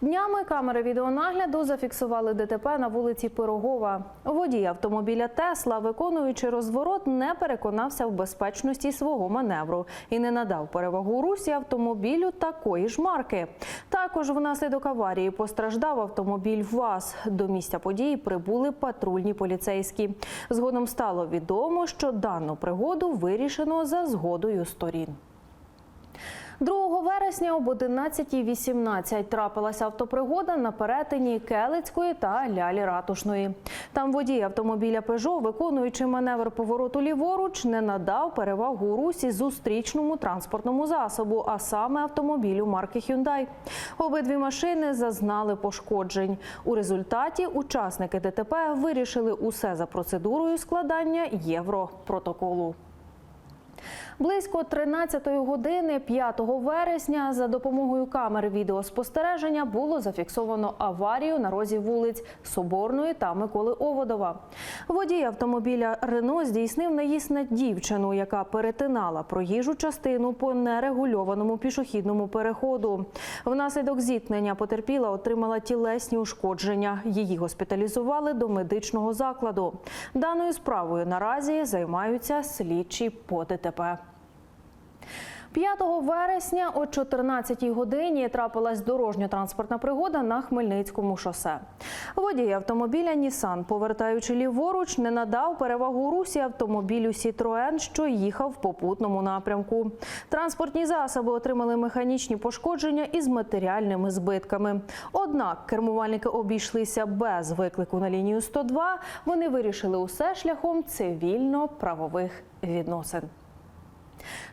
Днями камери відеонагляду зафіксували ДТП на вулиці Пирогова. Водій автомобіля Тесла, виконуючи розворот, не переконався в безпечності свого маневру і не надав перевагу русі автомобілю такої ж марки. Також внаслідок аварії постраждав автомобіль ВАЗ. До місця події прибули патрульні поліцейські. Згодом стало відомо, що дану пригоду вирішено за згодою сторін. 2 вересня об 11.18 трапилася автопригода на перетині Келицької та Лялі Ратушної. Там водій автомобіля «Пежо», виконуючи маневр повороту ліворуч, не надав перевагу русі зустрічному транспортному засобу, а саме автомобілю марки «Хюндай». Обидві машини зазнали пошкоджень. У результаті учасники ДТП вирішили усе за процедурою складання європротоколу. Близько 13-ї години 5 вересня за допомогою камер відеоспостереження було зафіксовано аварію на розі вулиць Соборної та Миколи Оводова. Водій автомобіля Рено здійснив наїзд на дівчину, яка перетинала проїжджу частину по нерегульованому пішохідному переходу. Внаслідок зіткнення потерпіла отримала тілесні ушкодження. Її госпіталізували до медичного закладу. Даною справою наразі займаються слідчі по ДТП. 5 вересня о 14 годині трапилась дорожньо-транспортна пригода на Хмельницькому шосе. Водій автомобіля Нісан, повертаючи ліворуч, не надав перевагу русі автомобілю Сітроен, що їхав в попутному напрямку. Транспортні засоби отримали механічні пошкодження із матеріальними збитками. Однак кермувальники обійшлися без виклику на лінію 102. Вони вирішили усе шляхом цивільно-правових відносин.